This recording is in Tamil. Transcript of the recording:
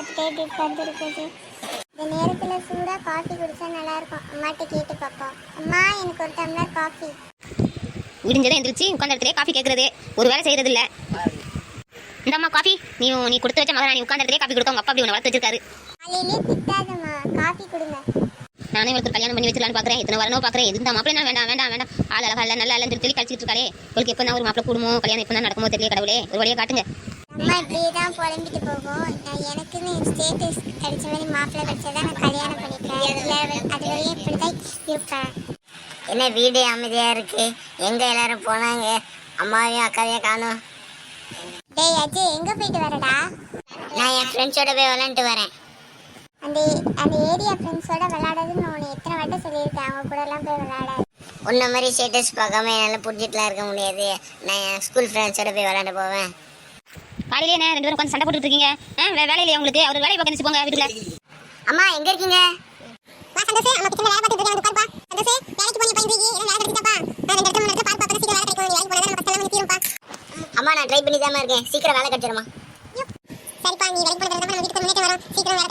இப்படி உட்காந்துருக்குது. இந்த நேரத்தில் சூடாக காஃபி குடிச்சா நல்லா இருக்கும் அம்மாட்ட கேட்டு பார்ப்போம். அம்மா எனக்கு ஒரு டம்ளர் காஃபி விடிஞ்சதை எந்திரிச்சு உட்காந்த இடத்துல காஃபி கேட்கறது ஒரு வேலை செய்யறது இல்ல இந்தம்மா காஃபி நீ நீ கொடுத்து வச்ச மகனா நீ உட்காந்த இடத்துல காஃபி கொடுக்க உங்க அப்பா அப்படி உன்னை வளர்த்து வச்சிருக்காரு. காலையிலே திட்டாதம்மா. காஃபி கொடுங்க. நானே ஒருத்தர் கல்யாணம் பண்ணி வச்சிடலான்னு பாக்குறேன். இத்தனை வரணும் பாக்குறேன். இந்த மாப்பிள்ளை வேண்டாம் வேண்டாம் வேண்டாம். ஆள் அழகா இல்ல நல்லா இல்லைன்னு சொல்லி கழிச்சிட்டு இருக்காளே. உங்களுக்கு எப்போ ஒரு மாப்பிள்ளை கூடுமோ? கல்யாணம் எப்போ நடக்குமோ தெரியல கடவுளே. ஒரு வழியை காட்டுங்க. அம்மா இப்படியே தான் புலம்பிட்டு போகும். நான் கிடைச்ச மாதிரி மாப்பிள்ளை கிடைச்சதா நான் கல்யாணம் பண்ணிக்கிறேன். அது வரையும் இப்படி தான் இருப்பேன். என்ன வீடு அமைதியா இருக்கு? எங்க எல்லாரும் போனாங்க? அம்மாவையும் அக்காவையும் காணும். டேய் அஜய் எங்கே போயிட்டு வரடா? நான் என் ஃப்ரெண்ட்ஸோட போய் விளாண்டுட்டு வரேன். அந்த அந்த ஏரியா ஃப்ரெண்ட்ஸோட விளையாடுறதுன்னு நான் உன்னை எத்தனை வாட்டி சொல்லியிருக்கேன். அவங்க கூட எல்லாம் போய் விளையாட. உன்ன மாதிரி ஸ்டேட்டஸ் பார்க்காம என்னால் புரிஞ்சிட்டுலாம் இருக்க முடியாது. நான் என் ஸ்கூல் ஃப்ரெண்ட்ஸோட போய் விளாண்டு போவேன். காலையிலே என்ன ரெண்டு பேரும் உட்காந்து சண்டை போட்டுட்டு இருக்கீங்க? ஆ, வேற வேலை இல்லையா உங்களுக்கு? அவர் வேலையை பார்க்க போங்க வீட்டுல அம்மா எங்க இருக்கீங்க? வா சந்தோஷ் நம்ம கிச்சன்ல வேலை பார்த்துட்டு இருக்கேன் உட்காருப்பா சந்தோஷ் வேலைக்கு போய் வேலை நான் ரெண்டு இடத்துல மூணு இடத்துல பால் பார்த்து சீக்கிரம் வேலை கிடைக்கும். வேலைக்கு போனா நம்ம கஷ்டம் தீரும்பா அம்மா நான் ட்ரை பண்ணி தான் இருக்கேன். சீக்கிரம் வேலை கிடைச்சிருமா? சரிப்பா நீ வேலைக்கு போனதுக்கு நம்ம வீட்டுக்கு முன்னேற்றம் வரும். சீக்கிரம் வேலை